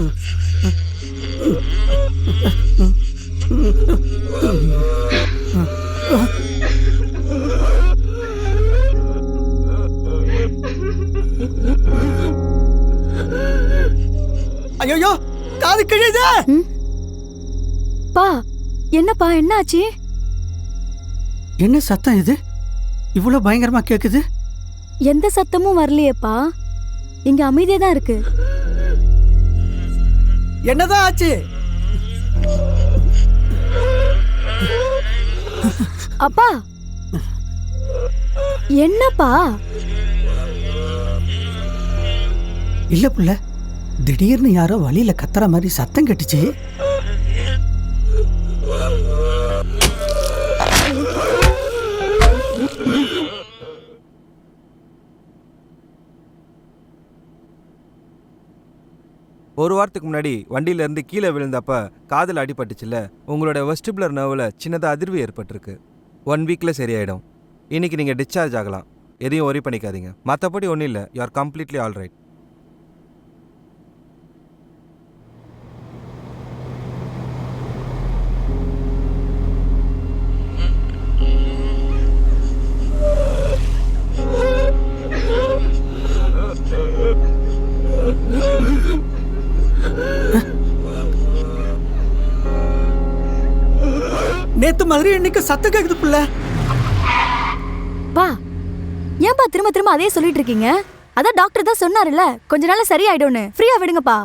ஐயோ காது கிழியுது. பா என்னப்பா என்னாச்சு? என்ன சத்தம் இது? இவ்வளவு பயங்கரமா கேக்குது. எந்த சத்தமும் வரலையேப்பா. இங்க அமைதியா தான் இருக்கு. என்னதான் ஆச்சு? அப்பா! என்னப்பா? இல்ல புள்ள திடீர்னு யாரோ வழியில கத்துற மாதிரி சத்தம் கேட்டுச்சு. ஒரு வாரத்துக்கு முன்னாடி வண்டியிலேருந்து கீழே விழுந்தப்ப காதில் அடிபட்டுச்சுல்ல உங்களோட வெஸ்டிபுலர் நர்வில் சின்னதாக அதிர்வு ஏற்பட்டிருக்கு. ஒன் வீக்கில் சரியாயிடும். இன்றைக்கி நீங்கள் டிஸ்சார்ஜ் ஆகலாம். எதையும் ஒரி பண்ணிக்காதீங்க. மற்றபடி ஒன்றும் இல்லை. யூ ஆர் கம்ப்ளீட்லி ஆல் நேத்து மாதிரி இன்னைக்கு சத்தம் கேக்குது புள்ள? பா ஏன்பா திரும்ப திரும்ப அதே சொல்லிட்டு இருக்கீங்க? அதான் டாக்டர் தான் சொன்னாருல்ல கொஞ்ச நாள்ல சரியாயிடும்னு. ஃப்ரீயா விடுங்கப்பா.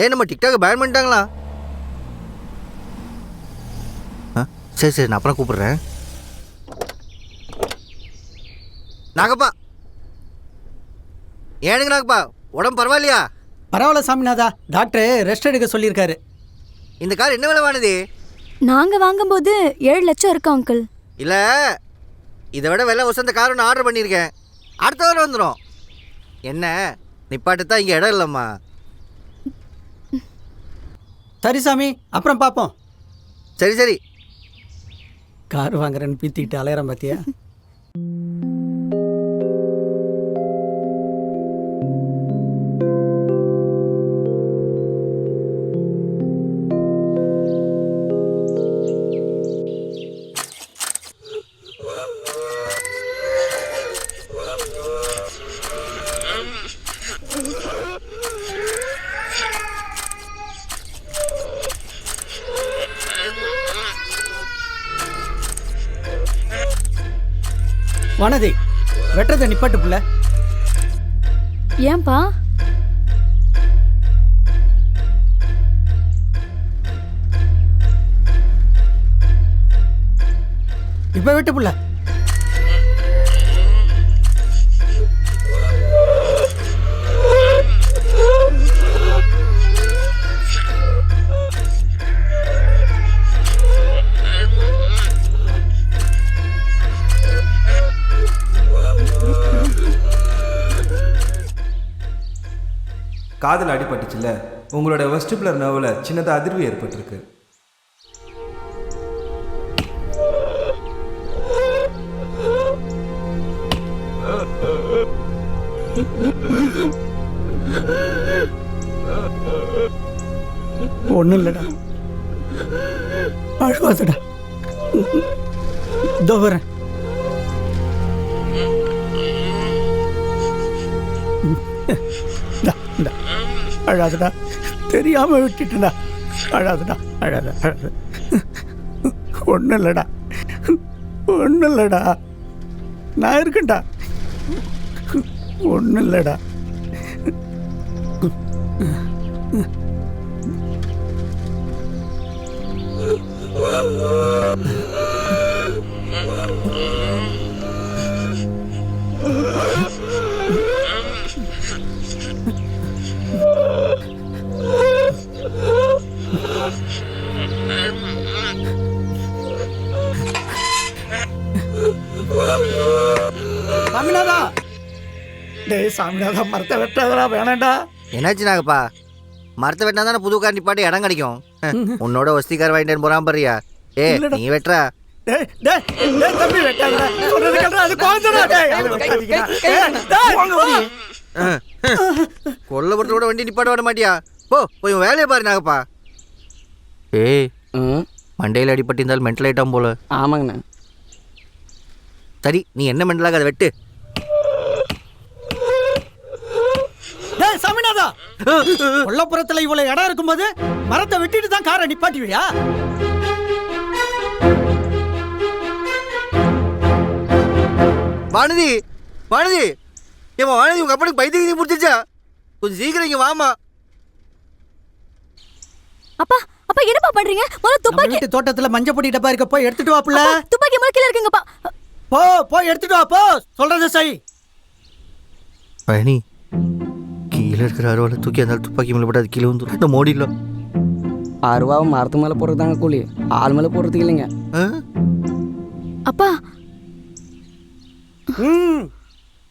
ஏ நம்ம டிக்டாக் பேன் பண்ணிட்டாங்களா? ஆ சரி சரி நான் அப்புறம் கூப்பிடுறேன். நாகப்பா. ஏனுங்க நாகப்பா உடம்பு பரவாயில்லையா? பரவாயில்ல சாமிநாதா டாக்டர் ரெஸ்ட் எடுக்க சொல்லியிருக்காரு. இந்த கார் என்ன விலை நாங்க வாங்கும்போது ஏழு லட்சம் இருக்கும் அங்கிள் இல்லை இதை விட விலை உசந்த கார் ஒன்று ஆர்டர் பண்ணியிருக்கேன். அடுத்த வாரம் வந்துடும் என்ன நிப்பாட்டு தான் இங்கே இடம் இல்லைம்மா. சரி சாமி அப்புறம் பார்ப்போம் சரி சரி. கார் வாங்குறேன்னு பீத்திக்கிட்டு அலையறேன் பாத்தியா? வனதி வெட்டுறதை நிப்பாட்டு புள்ள ஏன்பா? இப்ப வெட்டு புள்ள காதில் அடிபட்டுச்சுல்ல? உங்களோட வெஸ்டிபுலர் நர்வில் சின்னதாக அதிர்வு ஏற்பட்டிருக்கு. ஒன்றும் இல்லைடா. அழுவாதடா இதோ வரேன். அழாதடா. தெரியாம விட்டுட்டடா அழாதடா அழாத அழாத ஒன்றும் இல்லைடா ஒன்றும் இல்லைடா நான் இருக்கேன்டா. ஒன்றும் இல்லடா சாமிநாதா டேய் சாமிநாதா மரத்தை வெட்டாதடா வேணாண்டா என்னாச்சு நாகப்பா? மரத்தை வெட்டினா தானே புது கார் நிப்பாட்டி இடம் கிடைக்கும். உன்னோட வசதி கார் வாங்கிட்டு போறான் பாரியா. ஏ. நீ வெட்டுறா. கொல்லப்புறத்து கூட வண்டி நிப்பாட்ட விட மாட்டியா? போ போய் வேலையை பாரு நாகப்பா. ஏய். மண்டையில் அடிபட்டிருந்தால் மென்டல் ஆயிட்டான் போல. ஆமாங்கண்ணா. சரி நீ என்ன மென்டலாக அதை வெட்டு டேய் சாமிநாதா! கொல்லப்புறத்துல இவ்வளவு இடம் இருக்கும்போது மரத்தை வெட்டிட்டு தான் காரை நிப்பாட்டுவியா? வானதி வானதி! ஏமா வானதி உங்க அப்பனுக்கு பைத்தியம் முடிச்சிச்சா கொஞ்சம் சீக்கிரம் இங்க வாமா அப்பா அப்பா என்னப்பா பண்றீங்க? முதல்ல துப்பாக்கி வீட்டு தோட்டத்துல மஞ்சள் பொடி டப்பா இருக்க போய் எடுத்துட்டு வா புள்ள. அப்பா, துப்பாக்கி கீழே இருக்குங்கப்பா போ போய் எடுத்துட்டு வா போ. சொல்றது சரி. பழனி கீழே இருக்கிற அருவாளை தூக்கி அந்த துப்பாக்கி மேலே போட்டு அது கீழே வந்து இந்த மோடியில் அருவாவை மரத்து மேலே போடுறது தாங்க கூலி. ஆள் மேலே போடுறதுக்கு இல்லைங்க. அப்பா. ம்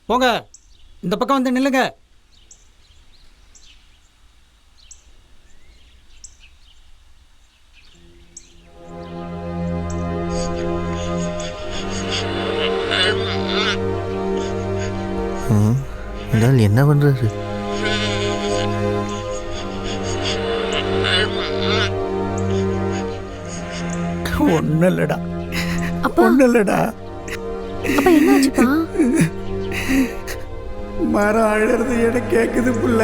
போங்க. இந்த பக்கம் வந்து நில்லுங்க. ஒன்றும் இல்லடா ஒன்றும் இல்லடா மரம் அழறது எனக்கு கேட்குது புள்ள.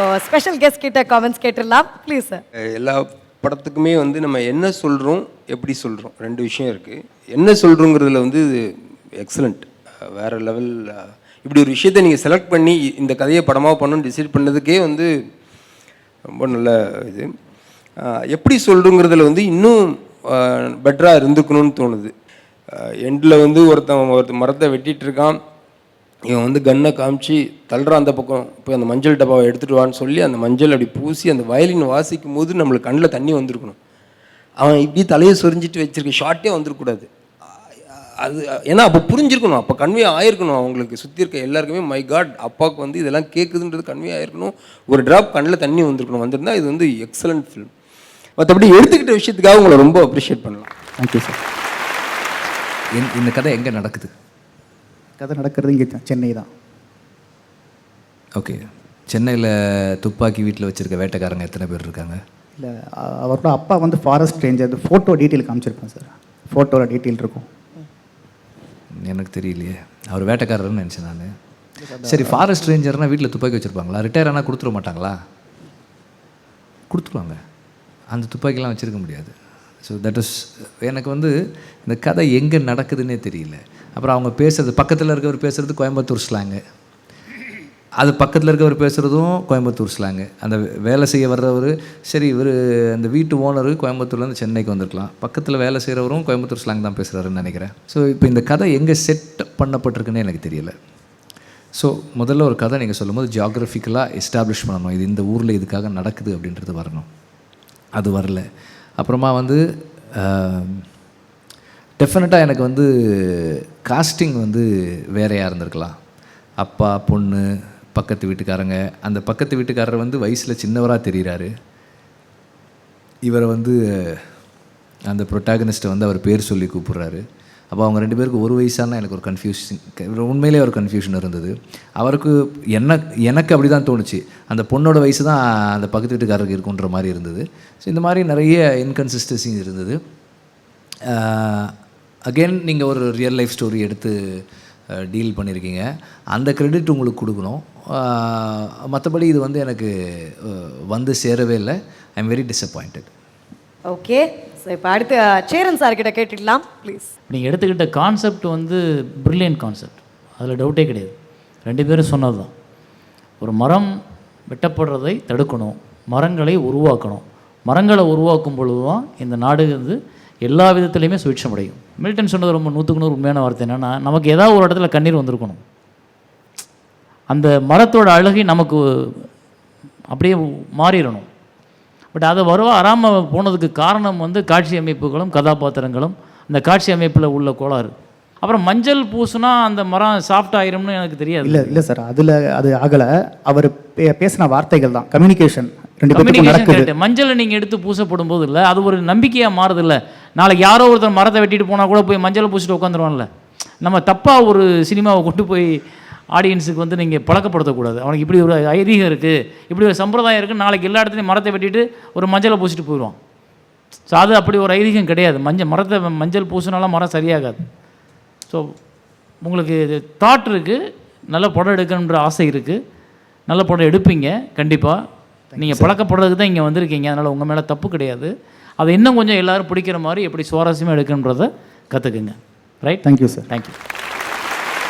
ஸோ ஸ்பெஷல் கெஸ்ட் கிட்ட காமெண்ட்ஸ் கேட்டுடலாம். ப்ளீஸ் சார் எல்லா படத்துக்குமே வந்து நம்ம என்ன சொல்கிறோம் எப்படி சொல்கிறோம் ரெண்டு விஷயம் இருக்குது என்ன சொல்கிறோங்கிறதுல வந்து எக்ஸலண்ட் வேறு லெவல் இப்படி ஒரு விஷயத்தை நீங்கள் செலக்ட் பண்ணி இந்த கதையை படமாக பண்ணணும்னு டிசைட் பண்ணதுக்கே வந்து ரொம்ப நல்ல இது. எப்படி சொல்கிறோங்கிறதுல வந்து இன்னும் பெட்டராக இருந்துக்கணும்னு தோணுது. எண்டில் வந்து ஒருத்தன் ஒருத்தன் மரத்தை வெட்டிட்டு இருக்கான். இவன் வந்து கன்னை காமிச்சு தள்ளுறான் அந்த பக்கம் போய் அந்த மஞ்சள் டப்பாவை எடுத்துட்டு வான்னு சொல்லி அந்த மஞ்சள் அப்படி பூசி அந்த வயலின் வாசிக்கும் போது நம்மளுக்கு கண்ணில் தண்ணி வந்திருக்கணும். அவன் இப்படி தலையை சொரிஞ்சிட்டு வச்சிருக்க ஷார்ட்டே வந்துருக்கூடாது அது ஏன்னா அப்போ புரிஞ்சிருக்கணும். அப்போ கன்வே ஆயிருக்கணும். அவங்களுக்கு சுற்றி இருக்க எல்லாருக்குமே மை காட் அப்பாவுக்கு வந்து இதெல்லாம் கேட்குதுன்றது கன்வே ஆயிருக்கணும். ஒரு ட்ராப் கண்ணில் தண்ணி வந்திருக்கணும். வந்திருந்தா இது வந்து எக்ஸலண்ட் ஃபிலிம் மற்றபடி எடுத்துக்கிட்ட விஷயத்துக்காக உங்களை ரொம்ப அப்ரிஷியேட் பண்ணலாம். தேங்க்யூ சார் இந்த கதை எங்கே நடக்குது? கதை நடக்கிறது இங்கே தான் சென்னை தான். ஓகே சென்னையில் துப்பாக்கி வீட்டில் வச்சுருக்க வேட்டைக்காரங்க எத்தனை பேர் இருக்காங்க? இல்லை அவரோட அப்பா வந்து ஃபாரஸ்ட் ரேஞ்சர் ஃபோட்டோ டீட்டெயில் காமிச்சிருப்பேன் சார் ஃபோட்டோவில் டீட்டெயில் இருக்கும். எனக்கு தெரியலையே. அவர் வேட்டைக்காரர்னு நினச்சேன் நான். சரி ஃபாரஸ்ட் ரேஞ்சர்னா வீட்டில் துப்பாக்கி வச்சுருப்பாங்களா? ரிட்டையர் ஆனால் கொடுத்துட மாட்டாங்களா? கொடுத்துருவாங்க. அந்த துப்பாக்கிலாம் வச்சுருக்க முடியாது. ஸோ தட் இஸ் எனக்கு வந்து இந்த கதை எங்கே நடக்குதுன்னே தெரியல. அப்புறம் அவங்க பேசுறது பக்கத்தில் இருக்கவர் பேசுகிறது கோயம்புத்தூர் ஸ்லாங்கு அது பக்கத்தில் இருக்கவர் பேசுகிறதும் கோயம்புத்தூர் ஸ்லாங்கு அந்த வேலை செய்ய வர்றவர் சரி இவர் அந்த வீட்டு ஓனர் கோயம்புத்தூர்லேருந்து சென்னைக்கு வந்திருக்கலாம். பக்கத்தில் வேலை செய்கிறவரும் கோயம்புத்தூர் ஸ்லாங் தான் பேசுகிறாருன்னு நினைக்கிறேன். ஸோ இப்போ இந்த கதை எங்கே செட் பண்ணப்பட்டிருக்குன்னு எனக்கு தெரியல. ஸோ முதல்ல ஒரு கதை நீங்கள் சொல்லும்போது ஜியாகிரஃபிக்கலாக எஸ்டாப்ளிஷ் பண்ணணும். இது இந்த ஊரில் இதுக்காக நடக்குது அப்படின்றது வரணும். அது வரல. அப்புறமா வந்து டெஃபினட்டாக எனக்கு வந்து காஸ்டிங் வந்து வேறையாக இருந்திருக்கலாம். அப்பா பொண்ணு பக்கத்து வீட்டுக்காரங்க அந்த பக்கத்து வீட்டுக்காரர் வந்து வயசில் சின்னவராக தெரிகிறாரு இவரை வந்து அந்த ப்ரொட்டாகனிஸ்ட்டை வந்து அவர் பேர் சொல்லி கூப்பிட்றாரு. அப்போ அவங்க ரெண்டு பேருக்கு ஒரு வயசான எனக்கு ஒரு கன்ஃபியூஷன் உண்மையிலே ஒரு கன்ஃபியூஷன் இருந்தது. அவருக்கு என்ன எனக்கு அப்படி தான் தோணுச்சு. அந்த பொண்ணோட வயசு தான் அந்த பக்கத்து வீட்டுக்காரருக்கு இருக்குன்ற மாதிரி இருந்தது. ஸோ இந்த மாதிரி நிறைய இன்கன்சிஸ்டன்சி இருந்தது. அகெயின் நீங்கள் ஒரு ரியல் லைஃப் ஸ்டோரி எடுத்து டீல் பண்ணியிருக்கீங்க அந்த கிரெடிட் உங்களுக்கு கொடுக்கணும். மற்றபடி இது வந்து எனக்கு வந்து சேரவே இல்லை. I am very disappointed okay so இப்போ அடுத்து சேரன் சார் கிட்ட கேட்டுடலாம் ப்ளீஸ் நீங்கள் எடுத்துக்கிட்ட கான்செப்ட் வந்து பிரில்லியன்ட் கான்செப்ட் அதில் டவுட்டே கிடையாது. ரெண்டு பேரும் சொன்னது தான் ஒரு மரம் வெட்டப்படுறதை தடுக்கணும். மரங்களை உருவாக்கணும். மரங்களை உருவாக்கும் பொழுது தான் இந்த நாடு வந்து எல்லா விதத்துலையுமே சுவிட்சம் அடையும் மில்டன் சொன்னது ரொம்ப நூற்றுக்கு நூறு உண்மையான வார்த்தை என்னென்னா நமக்கு ஏதாவது ஒரு இடத்துல கண்ணீர் வந்திருக்கணும். அந்த மரத்தோட அழகை நமக்கு அப்படியே மாறிடணும். பட் அது வருவா வராமல் போனதுக்கு காரணம் வந்து காட்சி அமைப்புகளும் கதாபாத்திரங்களும் அந்த காட்சி அமைப்பில் உள்ள கோளாறு. அப்புறம் மஞ்சள் பூசுனா அந்த மரம் சாஃப்ட் ஆயிரும்னு எனக்கு தெரியாது. இல்லை இல்லை சார் அதில் அது ஆகலை. அவர் பேசின வார்த்தைகள் தான். கம்யூனிகேஷன் ரெண்டு கம்யூனிகேஷன் மஞ்சளை நீங்கள் எடுத்து பூசப்படும் போது இல்லை அது ஒரு நம்பிக்கையாக மாறுது இல்லை. நாளைக்கு யாரோ ஒருத்தர் மரத்தை வெட்டிட்டு போனால் கூட போய் மஞ்சளை பூசிட்டு உட்காந்துருவான்ல. நம்ம தப்பாக ஒரு சினிமாவை கொண்டு போய் ஆடியன்ஸுக்கு வந்து நீங்கள் பழக்கப்படுத்தக்கூடாது. அவனுக்கு இப்படி ஒரு ஐதீகம் இருக்குது இப்படி ஒரு சம்பிரதாயம் இருக்குது நாளைக்கு எல்லா இடத்துலையும் மரத்தை வெட்டிட்டு ஒரு மஞ்சளை பூசிட்டு போயிடுவான். ஸோ அது அப்படி ஒரு ஐதீகம் கிடையாது. மஞ்சள் மரத்தை மஞ்சள் பூசினாலும் மரம் சரியாகாது. ஸோ உங்களுக்கு தாட் இருக்குது நல்ல படம் எடுக்கணுன்ற ஆசை இருக்குது நல்ல படம் எடுப்பீங்க கண்டிப்பாக நீங்கள் பழக்கப்படுறதுக்கு தான் இங்கே வந்திருக்கீங்க. அதனால் உங்கள் மேலே தப்பு கிடையாது. அதை இன்னும் கொஞ்சம் எல்லாரும் பிடிக்கிற மாதிரி எப்படி சுவாரஸ்யமாக எடுக்கணுன்றதை கற்றுக்குங்க right thank you sir thank you